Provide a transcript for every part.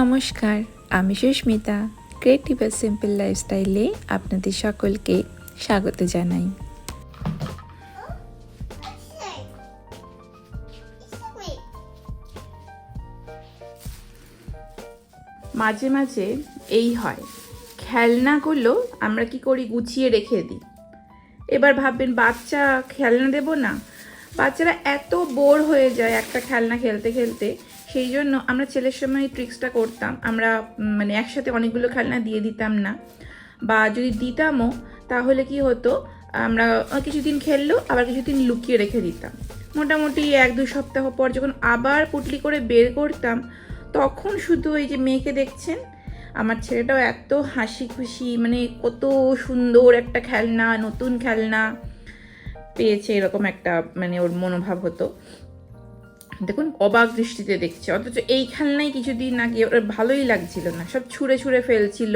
নমস্কার, আমি সুস্মিতা ক্রিয়েটিভ আর সিম্পল লাইফস্টাইলে আপনাদের সকলকে স্বাগত জানাই। মাঝে মাঝে এই হয়, খেলনাগুলো আমরা কি করি গুছিয়ে রেখে দিই। এবার ভাববেন, বাচ্চা খেলনা দেব না? বাচ্চারা এত বোর হয়ে যায় একটা খেলনা খেলতে খেলতে সেই জন্য আমরা ছেলের সময় ট্রিক্সটা করতাম। আমরা মানে একসাথে অনেকগুলো খেলনা দিয়ে দিতাম না। বা যদি দিতামও, তাহলে কি হতো, আমরা কিছুদিন খেললো, আবার কিছুদিন লুকিয়ে রেখে দিতাম। মোটামুটি এক দু সপ্তাহ পর যখন আবার পুটলি করে বের করতাম, তখন শুধু ওই যে মেয়েকে দেখছেন, আমার ছেলেটাও এত হাসি খুশি মানে কত সুন্দর একটা খেলনা, নতুন খেলনা পেয়েছে, এরকম একটা মানে ওর মনোভাব হতো। দেখুন, অবাক দৃষ্টিতে দেখছে। অথচ এই খেলনাই কিছুদিন আগে ওর ভালোই লাগছিল না। সব ছুঁড়ে ছুঁড়ে ফেলছিল।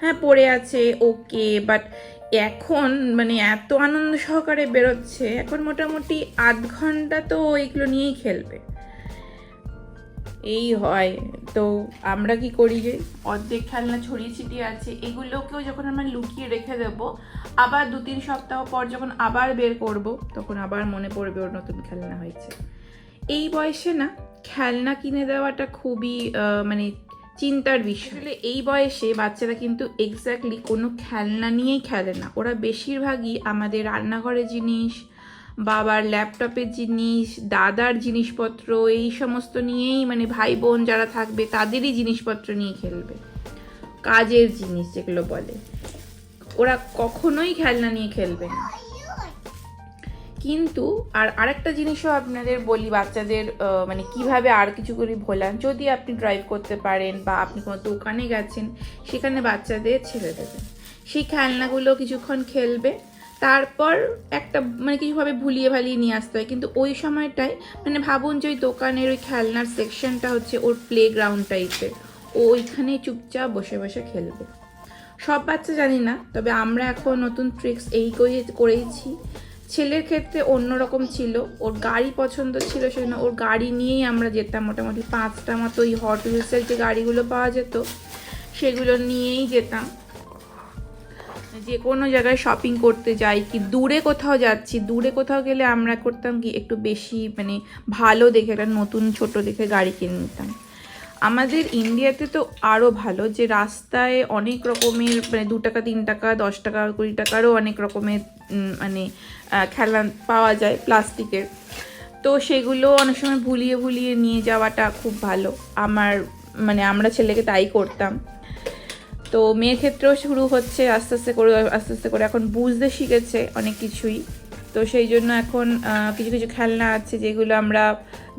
হ্যাঁ পড়ে আছে, ওকে, বাট এখন মানে এত আনন্দ সহকারে বেরোচ্ছে, এখন মোটামুটি আধ ঘণ্টা তো এইগুলো নিয়েই খেলবে। এই হয়। তো আমরা কি করি যে, অর্ধেক খেলনা ছড়িয়ে ছিটিয়ে আছে, এগুলোকেও যখন আমরা লুকিয়ে রেখে দেব, আবার দু তিন সপ্তাহ পর যখন আবার বের করব, তখন আবার মনে পড়বে ওর নতুন খেলনা হয়েছে। এই বয়সে না খেলনা কিনে দেওয়াটা খুবই মানে চিন্তার বিষয়। আসলে এই বয়সে বাচ্চারা কিন্তু এক্স্যাক্টলি কোনো খেলনা নিয়েই খেলে না। ওরা বেশিরভাগই আমাদের রান্নাঘরের জিনিস, বাবার ল্যাপটপের জিনিস, দাদার জিনিসপত্র, এই সমস্ত নিয়েই মানে ভাই বোন যারা থাকবে তাদেরই জিনিসপত্র নিয়ে খেলবে। কাজের জিনিস যেগুলো বলে। ওরা কখনোই খেলনা নিয়ে খেলবে না। কিন্তু, আর আরেকটা জিনিসও আপনাদের বলি, বাচ্চাদের মানে কীভাবে আর কিছু করে ভোলান। যদি আপনি ড্রাইভ করতে পারেন বা আপনি কোনো দোকানে গেছেন, সেখানে বাচ্চাদের ছেড়ে দেবেন। সেই খেলনাগুলো কিছুক্ষণ খেলবে, তারপর একটা মানে কিছুভাবে ভুলিয়ে ভালিয়ে নিয়ে আসতে হয়। কিন্তু ওই সময়টায় মানে ভাবুন যে ওই দোকানের ওই খেলনার সেকশনটা হচ্ছে ওর প্লে গ্রাউন্ড টাইপের ও ওইখানে চুপচাপ বসে বসে খেলবে। সব বাচ্চা জানি না, তবে আমরা এখন নতুন ট্রিক্স এই করে করেইছি। ছেলের ক্ষেত্রে অন্যরকম ছিল। ওর গাড়ি পছন্দ ছিল সেজন্য ওর গাড়ি নিয়েই আমরা যেতাম। মোটামুটি পাঁচটা মতো ওই হট হুইলসের যে গাড়িগুলো পাওয়া যেত, সেগুলো নিয়েই যেতাম। যে কোনো জায়গায় শপিং করতে যাই কি দূরে কোথাও যাচ্ছি, দূরে কোথাও গেলে আমরা করতাম কি একটু বেশি মানে ভালো দেখে একটা নতুন ছোট দেখে গাড়ি কিনে নিতাম। আমাদের ইন্ডিয়াতে তো আরও ভালো, যে রাস্তায় অনেক রকমের মানে দু টাকা, তিন টাকা, দশ টাকা, কুড়ি টাকারও অনেক রকমের মানে খেলা পাওয়া যায় প্লাস্টিকের। তো সেগুলো অনেক সময় ভুলিয়ে ভুলিয়ে নিয়ে যাওয়াটা খুব ভালো। আমার মানে আমরা ছেলেকে তাই করতাম। তো মেয়ের ক্ষেত্রেও শুরু হচ্ছে, আস্তে আস্তে করে, আস্তে আস্তে করে। এখন বুঝতে শিখেছে অনেক কিছুই। তো সেই জন্য এখন কিছু কিছু খেলনা আছে যেগুলো আমরা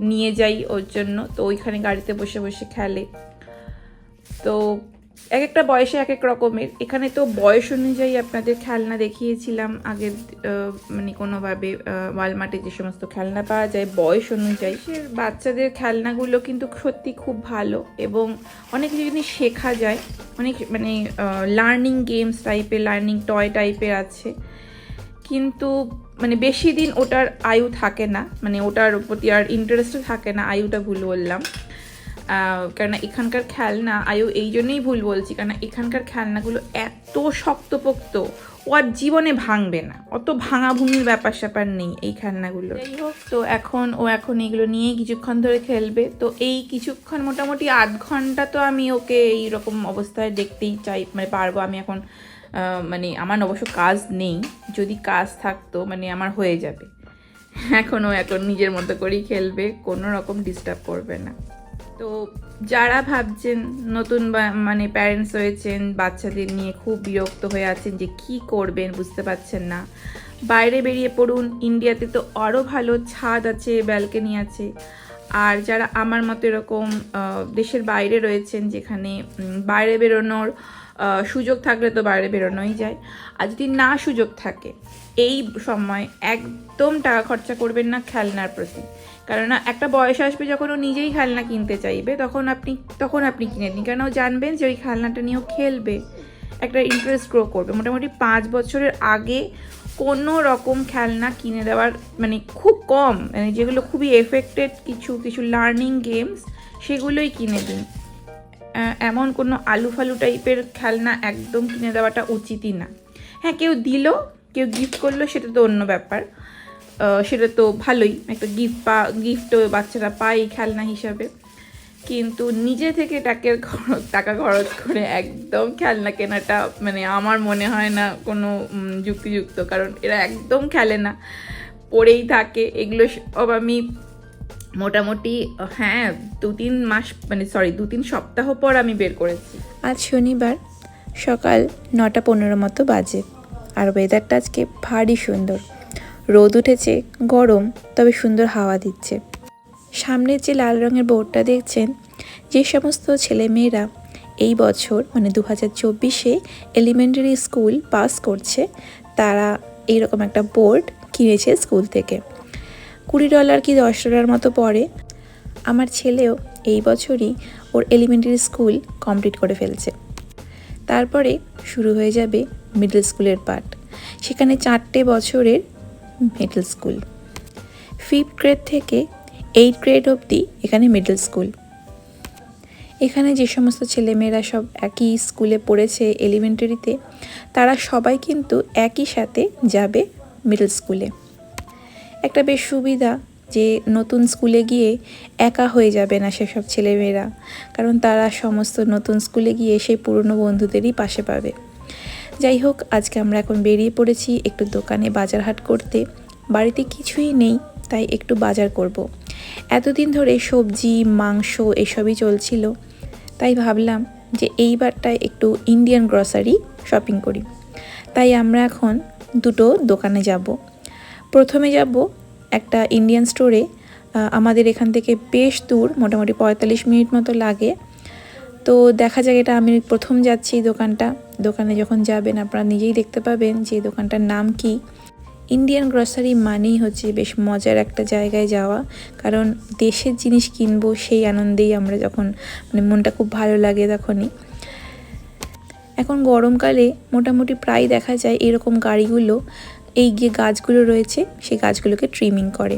নিয়ে যাই ওর জন্য। তো ওইখানে গাড়িতে বসে বসে খেলে। তো এক একটা বয়সে এক এক রকমের। এখানে তো বয়স অনুযায়ী আপনাদের খেলনা দেখিয়েছিলাম আগের মানে কোনোভাবে ওয়ালমার্টে যে সমস্ত খেলনা পাওয়া যায় বয়স অনুযায়ী। সে বাচ্চাদের খেলনাগুলো কিন্তু সত্যি খুব ভালো এবং অনেক কিছু জিনিস শেখা যায়। অনেক মানে লার্নিং গেমস টাইপের লার্নিং টয় টাইপের আছে। কিন্তু মানে বেশি দিন ওটার আয়ু থাকে না মানে ওটার প্রতি আর ইন্টারেস্টও থাকে না, আয়ুটা ভুল বললাম। কেননা এখানকার খেলনা, আয়ু এই জন্যেই ভুল বলছি, কেননা এখানকার খেলনাগুলো এত শক্তপোক্ত ও আর জীবনে ভাঙবে না। অত ভাঙাভুঙির ব্যাপার স্যাপার নেই এই খেলনাগুলো যাই হোক, তো এখন ও এখন এগুলো নিয়েই কিছুক্ষণ ধরে খেলবে। তো এই কিছুক্ষণ মোটামুটি আধ ঘণ্টা তো আমি ওকে এই রকম অবস্থায় দেখতেই চাই। মানে পারব আমি এখন মানে আমার অবশ্য কাজ নেই। যদি কাজ থাকতো মানে আমার হয়ে যাবে। এখনও এখন নিজের মতো করেই খেলবে, কোনো রকম ডিস্টার্ব করবে না। তো যারা ভাবছেন নতুন মানে প্যারেন্টস হয়েছেন, বাচ্চাদের নিয়ে খুব বিরক্ত হয়ে আছেন যে কি করবেন বুঝতে পারছেন না। বাইরে বেরিয়ে পড়ুন, ইন্ডিয়াতে তো আরও ভালো ছাদ আছে ব্যালকনি আছে। আর যারা আমার মতো এরকম দেশের বাইরে রয়েছেন যেখানে বাইরে বেরোনোর সুযোগ থাকলে তো বাইরে বেরোনোই যায়। আর যদি না সুযোগ থাকে, এই সময় একদম টাকা খরচা করবেন না খেলনার প্রতি। কেননা একটা বয়স আসবে যখন ও নিজেই খেলনা কিনতে চাইবে, তখন আপনি তখন আপনি কিনে নিন। কেন ও জানবেন যে ওই খেলনাটা নিয়েও খেলবে। একটা ইন্টারেস্ট গ্রো করবে। মোটামুটি পাঁচ বছরের আগে কোনো রকম খেলনা কিনে দেওয়ার মানে খুব কম মানে যেগুলো খুবই এফেক্টেড কিছু কিছু লার্নিং গেমস সেগুলোই কিনে দিন। এমন কোনো আলু ফালু টাইপের খেলনা একদম কিনে দেওয়াটা উচিতই না। হ্যাঁ কেউ দিল, কেউ গিফট করল, সেটা তো অন্য ব্যাপার। সেটা তো ভালোই। একটা গিফট পা গিফটও বাচ্চারা পায় খেলনা হিসাবে। কিন্তু নিজে থেকে টাকের খরচ টাকা খরচ করে একদম খেলনা কেনাটা মানে আমার মনে হয় না কোনো যুক্তিযুক্ত। কারণ এরা একদম খেলে না, পড়েই থাকে। এগুলো সব আমি মোটামুটি হ্যাঁ দু তিন মাস মানে সরি দু তিন সপ্তাহ পর আমি বের করেছি। আজ শনিবার, সকাল নটা পনেরো মতো বাজে। আর ওয়েদারটা আজকে ভারী সুন্দর। রোদ উঠেছে, গরম, তবে সুন্দর হাওয়া দিচ্ছে। সামনের যে লাল রঙের বোর্ডটা দেখছেন, যে সমস্ত ছেলেমেয়েরা এই বছর মানে দু হাজার চব্বিশে এলিমেন্টারি স্কুল পাস করছে, তারা এইরকম একটা বোর্ড কিনেছে স্কুল থেকে। কুড়ি ডলার কি দশ ডলার মতো পড়ে? আমার ছেলেও এই বছরই ওর এলিমেন্টারি স্কুল কমপ্লিট করে ফেলছে। তারপরে শুরু হয়ে যাবে মিডল স্কুলের পাঠ। সেখানে চারটে বছরের মিডল স্কুল ফিফথ গ্রেড থেকে এইট গ্রেড অবধি এখানে মিডল স্কুল এখানে যে সমস্ত ছেলেমেয়েরা সব একই স্কুলে পড়েছে এলিমেন্টারিতে তারা সবাই কিন্তু একই সাথে যাবে মিডল স্কুলে একটা বেশ সুবিধা যে নতুন স্কুলে গিয়ে একা হয়ে যাবে না সেসব ছেলেমেয়েরা, কারণ তারা সমস্ত নতুন স্কুলে গিয়ে সেই পুরনো বন্ধুদেরই পাশে পাবে। যাই হোক, আজকে আমরা এখন বেরিয়ে পড়েছি একটু দোকানে বাজার হাট করতে। বাড়িতে কিছুই নেই, তাই একটু বাজার করব। এতদিন ধরে সবজি, মাংস এসবই চলছিল। তাই ভাবলাম যে এইবারটায় একটু ইন্ডিয়ান গ্রসারি শপিং করি। তাই আমরা এখন দুটো দোকানে যাব। প্রথমে যাব একটা ইন্ডিয়ান স্টোরে আমাদের এখান থেকে বেশ দূর, মোটামুটি পঁয়তাল্লিশ মিনিট মতো লাগে। তো দেখা যাক, এটা আমি প্রথম যাচ্ছি দোকানটা। দোকানে যখন যাবেন, আপনারা নিজেই দেখতে পাবেন যে দোকানটার নাম কি। ইন্ডিয়ান গ্রসারি মানেই হচ্ছে বেশ মজার একটা জায়গায় যাওয়া। কারণ দেশের জিনিস কিনবো সেই আনন্দেই আমরা যখন মানে মনটা খুব ভালো লাগে তখনই। এখন গরমকালে মোটামুটি প্রায় দেখা যায় এরকম গাড়িগুলো, এই যে গাছগুলো রয়েছে, সেই গাছগুলোকে ট্রিমিং করে।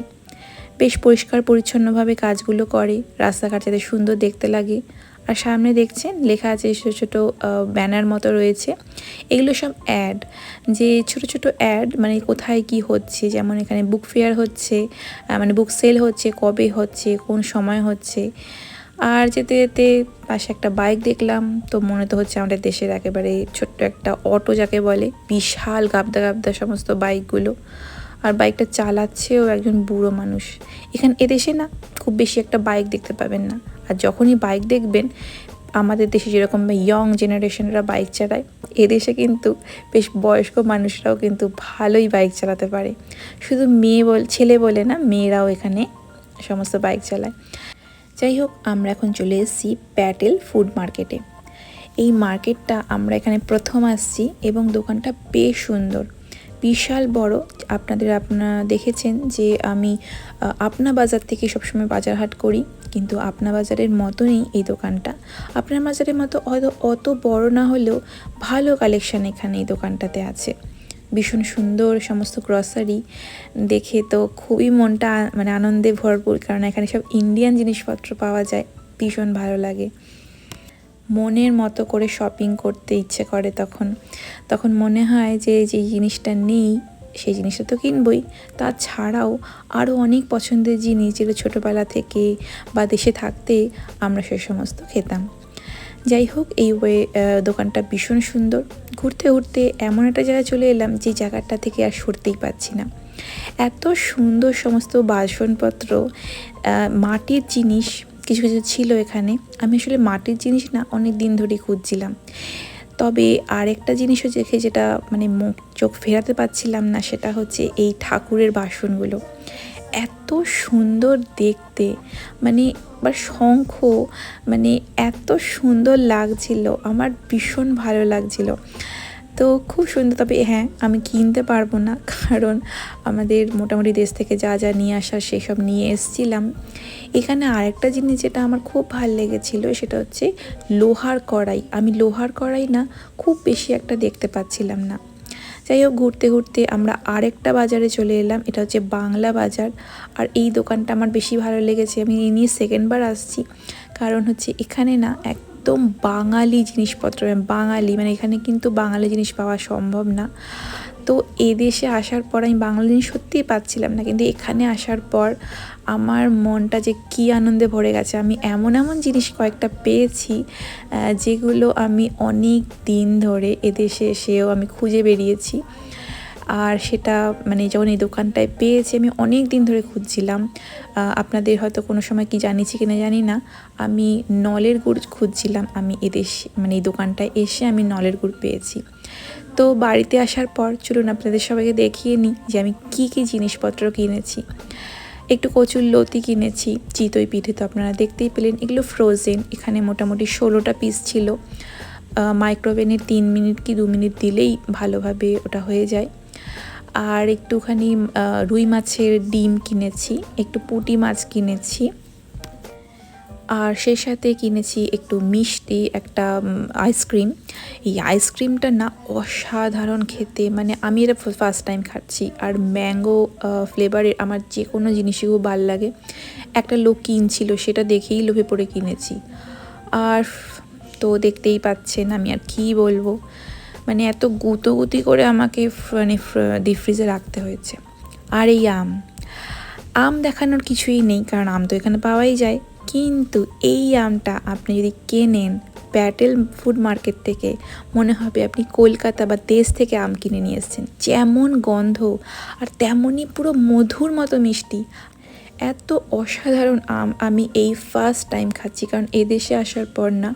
বেশ পরিষ্কার পরিচ্ছন্নভাবে কাজগুলো করে, রাস্তাঘাট যাতে সুন্দর দেখতে লাগে। আর সামনে দেখছেন লেখা আছে ছোটো ছোটো ব্যানার মতো রয়েছে। এগুলো সব অ্যাড। যে ছোট ছোট অ্যাড মানে কোথায় কি হচ্ছে, যেমন এখানে বুক ফেয়ার হচ্ছে মানে বুক সেল হচ্ছে, কবে হচ্ছে, কোন সময় হচ্ছে। আর যেতে যেতে পাশে একটা বাইক দেখলাম, তো মনে তো হচ্ছে আমাদের দেশের একেবারে ছোট্ট একটা অটো যাকে বলে, বিশাল গাবদা গাবদা সমস্ত বাইকগুলো। আর বাইকটা চালাচ্ছেও একজন বুড়ো মানুষ। এখানে, এদেশে না খুব বেশি একটা বাইক দেখতে পাবেন না। আর যখনই বাইক দেখবেন, আমাদের দেশে যেরকম ইয়ং জেনারেশনরা বাইক চালায়, এদেশে কিন্তু বেশ বয়স্ক মানুষরাও কিন্তু ভালোই বাইক চালাতে পারে। শুধু মেয়ে বল, ছেলে বলে না, মেয়েরাও এখানে সমস্ত বাইক চালায়। যাই হোক, আমরা এখন চলে এসেছি প্যাটেল ফুড মার্কেটে এই মার্কেটটা আমরা এখানে প্রথম আসছি এবং দোকানটা বেশ সুন্দর। বিশাল বড়, আপনাদের আপনারা দেখেছেন যে আমি আপনা বাজার থেকে সবসময় বাজার হাট করি, কিন্তু আপনা বাজারের মতনই এই দোকানটা। আপনার বাজারের মতো অত বড় না হলেও ভালো কালেকশান এখানে এই দোকানটাতে আছে। ভীষণ সুন্দর সমস্ত গ্রসারি দেখে তো খুবই মনটা মানে আনন্দে ভরপুর, কারণ এখানে সব ইন্ডিয়ান জিনিসপত্র পাওয়া যায়, ভীষণ ভালো লাগে। মনের মতো করে শপিং করতে ইচ্ছে করে তখন। তখন মনে হয় যে যে জিনিসটা নেই, সেই জিনিসটা তো কিনবই। তাছাড়াও আরও অনেক পছন্দের জিনিস যেগুলো ছোটোবেলা থেকে বা দেশে থাকতে আমরা সে সমস্ত খেতাম। যাই হোক, এই ওয়ে দোকানটা ভীষণ সুন্দর। ঘুরতে ঘুরতে এমন একটা জায়গায় চলে এলাম যে জায়গাটা থেকে আর সরতেই পারছি না। এত সুন্দর সমস্ত বাসনপত্র মাটির জিনিস কিছু কিছু ছিল এখানে। আমি আসলে মাটির জিনিস না অনেক দিন ধরেই খুঁজছিলাম। তবে আরেকটা জিনিসও দেখে যেটা মানে মুখ চোখ ফেরাতে পারছিলাম না সেটা হচ্ছে এই ঠাকুরের বাসনগুলো। এত সুন্দর দেখতে মানে বা শঙ্খ মানে এত সুন্দর লাগছিল, আমার ভীষণ ভালো লাগছিল। তো খুব সুন্দর, তবে হ্যাঁ আমি কিনতে পারব না, কারণ আমাদের মোটামুটি দেশ থেকে যা যা নিয়ে আসার সেসব নিয়ে এসছিলাম। এখানে আরেকটা জিনিস যেটা আমার খুব ভালো লেগেছিল, সেটা হচ্ছে লোহার কড়াই। আমি লোহার কড়াই না, খুব বেশি একটা দেখতে পাচ্ছিলাম না। যাই হোক, ঘুরতে ঘুরতে আমরা আরেকটা বাজারে চলে এলাম, এটা হচ্ছে বাংলা বাজার। আর এই দোকানটা আমার বেশি ভালো লেগেছে, আমি এই নিয়ে সেকেন্ডবার আসছি। কারণ হচ্ছে এখানে না একদম একদম বাঙালি জিনিসপত্র মানে বাঙালি মানে এখানে কিন্তু বাঙালি জিনিস পাওয়া সম্ভব না। তো এদেশে আসার পর আমি বাঙালি জিনিস সত্যিই পাচ্ছিলাম না। কিন্তু এখানে আসার পর আমার মনটা যে কী আনন্দে ভরে গেছে। আমি এমন এমন জিনিস কয়েকটা পেয়েছি যেগুলো আমি অনেক দিন ধরে এদেশে এসেও আমি খুঁজে বেরিয়েছি। আর সেটা মানে যখন এই দোকানটায় পেয়েছি, আমি অনেক দিন ধরে খুঁজছিলাম। আপনাদের হয়তো কোনো সময় কি জানিয়েছি কিনা জানি না। আমি নলের গুড় খুঁজছিলাম, আমি এদেশ মানে এই দোকানটায় এসে আমি নলের গুড় পেয়েছি। তো বাড়িতে আসার পর, চলুন আপনাদের সবাইকে দেখিয়ে নিই যে আমি কি কি জিনিসপত্র কিনেছি। একটু কচুর লতি কিনেছি, চিতই পিঠে তো আপনারা দেখতেই পেলেন, এগুলো ফ্রোজেন এখানে মোটামুটি ষোলোটা পিস ছিল। মাইক্রোওভেনে তিন মিনিট কি দু মিনিট দিলেই ভালোভাবে ওটা হয়ে যায়। আর একটুখানি রুই মাছের ডিম কিনেছি, একটু পুঁটি মাছ কিনেছি। আর সেই সাথে কিনেছি একটু মিষ্টি একটা আইসক্রিম এই আইসক্রিমটা না অসাধারণ খেতে মানে আমি এটা ফার্স্ট টাইম খাচ্ছি। আর ম্যাঙ্গো ফ্লেভারের আমার যে কোনো জিনিসই খুব ভালো লাগে। একটা লোক কিনছিল, সেটা দেখেই লোভে পড়ে কিনেছি। আর তো দেখতেই পাচ্ছেন আমি আর কী বলব। মানে এত গুতোগুতি করে আমাকে মানে ডিপ ফ্রিজে রাখতে হয়েছে। আর এই আম আম দেখানোর কিছুই নেই, কারণ আম তো এখানে পাওয়াই যায়। কিন্তু এই আমটা আপনি যদি কেনেন, প্যাটেল ফুড মার্কেট থেকে মনে হবে আপনি কলকাতা বা দেশ থেকে আম কিনে নিয়ে এসেছেন। যেমন গন্ধ, আর তেমনই পুরো মধুর মতো মিষ্টি। এত অসাধারণ আম আমি এই ফার্স্ট টাইম খাচ্ছি, কারণ এদেশে আসার পর না,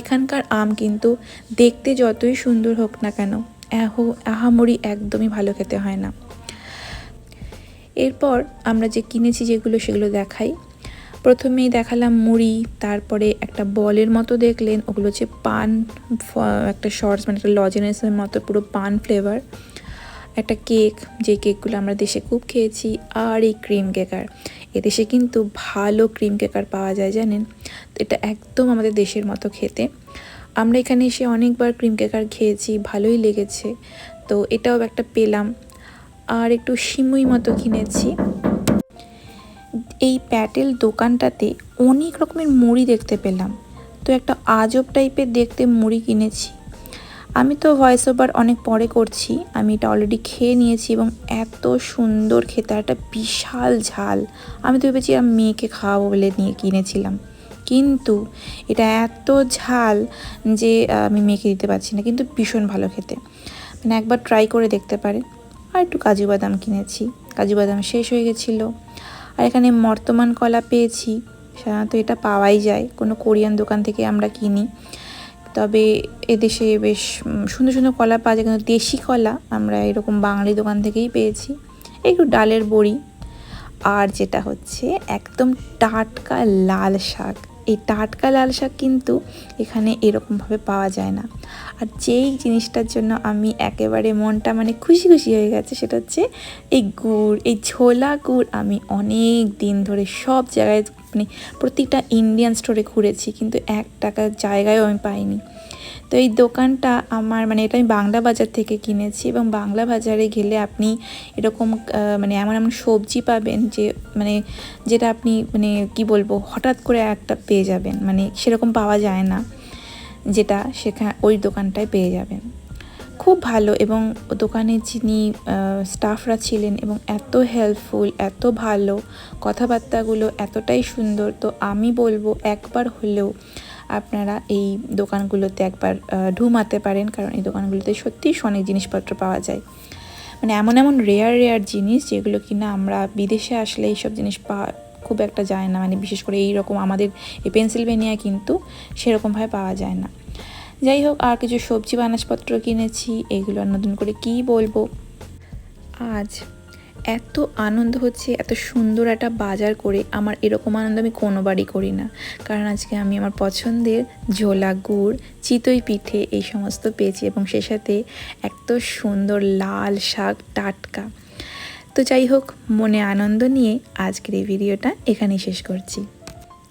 এখানকার আম কিন্তু দেখতে যতই সুন্দর হোক না কেন এহো আহামরি একদমই ভালো খেতে হয় না। এরপর আমরা যে কিনেছি যেগুলো সেগুলো দেখাই। প্রথমেই দেখালাম মুড়ি, তারপরে একটা বলের মতো দেখলেন, ওগুলো হচ্ছে পান একটা শর্টস মানে একটা লজেনেসের মতো পুরো পান ফ্লেভার একটা কেক যে কেকগুলো আমরা দেশে খুব খেয়েছি, আর এই ক্রিম কেকার এদেশে কিন্তু ভালো ক্রিম কেকার পাওয়া যায়, জানেন? তো এটা একদম আমাদের দেশের মতো খেতে। আমরা এখানে এসে অনেকবার ক্রিম কেকার খেয়েছি, ভালোই লেগেছে। তো এটাও একটা পেলাম। আর একটু সিমুই মতো কিনেছি। এই প্যাটেল দোকানটাতে অনেক রকমের মুড়ি দেখতে পেলাম। তো একটা আজব টাইপের দেখতে মুড়ি কিনেছি। আমি তো ভয়েস ওভার অনেক পরে করছি। আমি এটা অলরেডি খেয়ে নিয়েছি এবং এত সুন্দর খেতে একটা বিশাল ঝাল। আমি তো ভেবেছি আমি মেয়েকে খাওয়াবো বলে নিয়ে কিনেছিলাম। কিন্তু এটা এত ঝাল যে আমি মেয়েকে দিতে পারছি না। কিন্তু ভীষণ ভালো খেতে। মানে একবার ট্রাই করে দেখতে পারে। আর একটু কাজু বাদাম কিনেছি। কাজু বাদাম শেষ হয়ে গেছিল। আর এখানে মর্তমান কলা পেয়েছি। সাধারণত এটা পাওয়াই যায়। কোনো কোরিয়ান দোকান থেকে আমরা কিনি। তবে এদেশে বেশ সুন্দর সুন্দর কলা পাওয়া যায়, কিন্তু দেশি কলা আমরা এরকম বাঙালি দোকান থেকেই পেয়েছি। একটু ডালের বড়ি। আর যেটা হচ্ছে, একদম টাটকা লাল শাক। এই টাটকা লাল শাক কিন্তু এখানে এরকমভাবে পাওয়া যায় না। আর যেই জিনিসটার জন্য আমি একেবারে মনটা মানে খুশি খুশি হয়ে গেছে সেটা হচ্ছে এই গুড়, এই ছোলা গুড় আমি অনেক দিন ধরে সব জায়গায় মানে প্রত্যেকটা ইন্ডিয়ান স্টোরে ঘুরেছি কিন্তু এক টাকার জায়গায়ও আমি পাইনি। তো এই দোকানটা আমার মানে এটা আমি বাংলা বাজার থেকে কিনেছি এবং বাংলা বাজারে গেলে আপনি এরকম মানে এমন এমন সবজি পাবেন যে মানে যেটা আপনি মানে কি বলব, হঠাৎ করে একটা পেয়ে যাবেন। মানে সেরকম পাওয়া যায় না যেটা সেখানে ওই দোকানটায় পেয়ে যাবেন। খুব ভালো এবং দোকানে যিনি স্টাফরা ছিলেন এবং এত হেল্পফুল এত ভালো কথাবার্তাগুলো এতটাই সুন্দর। তো আমি বলব একবার হলেও আপনারা এই দোকানগুলোতে একবার ঢুমাতে পারেন, কারণ এই দোকানগুলোতে সত্যিই অনেক জিনিসপত্র পাওয়া যায়। মানে এমন এমন রেয়ার রেয়ার জিনিস যেগুলো কিনা আমরা বিদেশে আসলে এইসব জিনিস পাওয়া খুব একটা যায় না। মানে বিশেষ করে এই রকম আমাদের এই পেনসিলভেনিয়ায় কিন্তু সেরকমভাবে পাওয়া যায় না। যাই হোক, আর কিছু সবজি বানাসপত্র কিনেছি, এগুলো আর নতুন করে কী বলব? আজ এত আনন্দ হচ্ছে, এত সুন্দর একটা বাজার করে আমার এরকম আনন্দ আমি কোনোবারই করি না। কারণ আজকে আমি আমার পছন্দের ঝোলা গুড়, চিতই পিঠে এই সমস্ত পেয়েছি এবং সে সাথে এত সুন্দর লাল শাক টাটকা। তো যাই হোক, মনে আনন্দ নিয়ে আজকের এই ভিডিওটা এখানেই শেষ করছি।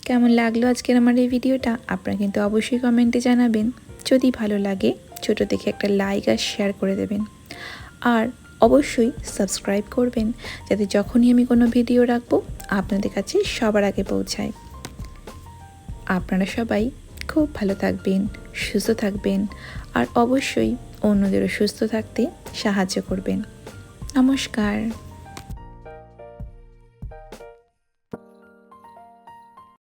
কেমন লাগল আজকের আমার এই ভিডিওটা? আপনারা কিন্তু অবশ্যই কমেন্টে জানাবেন। যদি ভালো লাগে, ছোট দেখে একটা লাইক আর শেয়ার করে দেবেন। আর অবশ্যই সাবস্ক্রাইব করবেন, যাতে যখনই আমি কোনো ভিডিও রাখব, আপনাদের কাছে সবার আগে পৌঁছায়। আপনারা সবাই খুব ভালো থাকবেন, সুস্থ থাকবেন, আর অবশ্যই অন্যদেরও সুস্থ থাকতে সাহায্য করবেন। নমস্কার।